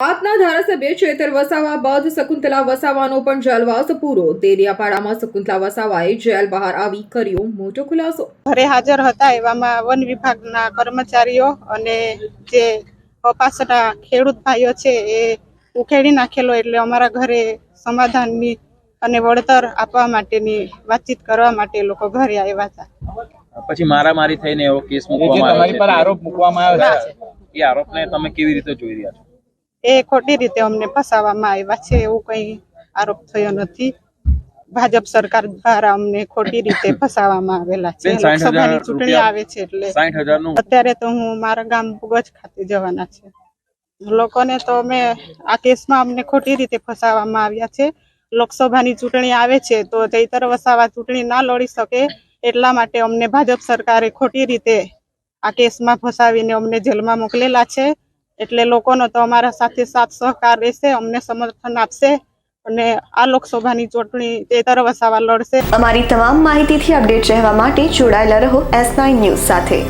આજના ધારાસભ્ય ચેતર વસાવા બાદ શકુંતલા વસાવાનો પણ જેલવાસ પૂરો. દેરિયાપાડામાં શકુંતલા વસાવાએ જેલ બહાર આવી કર્યો મોટો ખુલાસો. ઘરે હાજર હતા એવામાં વન વિભાગના કર્મચારીઓ અને જે કપાસના ખેડૂત ભાઈઓ છે એ ઉખેડી નાખેલો એટલે અમારા ઘરે સમાધાનની અને વળતર આપવા માટેની વાતચીત કરવા માટે લોકો ઘરે આવ્યા હતા. પછી મારામારી થઈને એવો કેસ મૂકવામાં તમારી પર આરોપ મૂકવામાં આવ્યો છે. છે. એ આરોપને તમે કેવી રીતે જોઈ રહ્યા છો? એ ખોટી રીતે અમને ફસાવવામાં આવ્યા છે એવું કંઈ આરોપ થયો નથી. ભાજપ સરકાર દ્વારા અમને ખોટી રીતે ફસાવવામાં આવેલા છે. લોકસભાની ચૂંટણી આવે છે એટલે અત્યારે તો હું મારા ગામ ભુગજ ખાતે જવાના છે. લોકોને તો અમે આ કેસમાં અમને ખોટી રીતે ફસાવવામાં આવ્યા છે. લોકસભાની ચૂંટણી આવે છે તો ચૈતર વસાવા ચૂંટણી ના લડી શકે એટલા માટે અમને ભાજપ સરકારે ખોટી રીતે આ કેસમાં ફસાવીને અમને જેલમાં મોકલેલા છે. એટલે લોકોનો તો અમારા સાથે સાથ સહકાર રહેશે, અમને સમર્થન આપશે અને આ લોકસભાની ચૂંટણી ચૈતર વસાવા લડશે. અમારી તમામ માહિતીથી અપડેટ રહેવા માટે જોડાયેલા રહો એસ નાઇન ન્યૂઝ સાથે.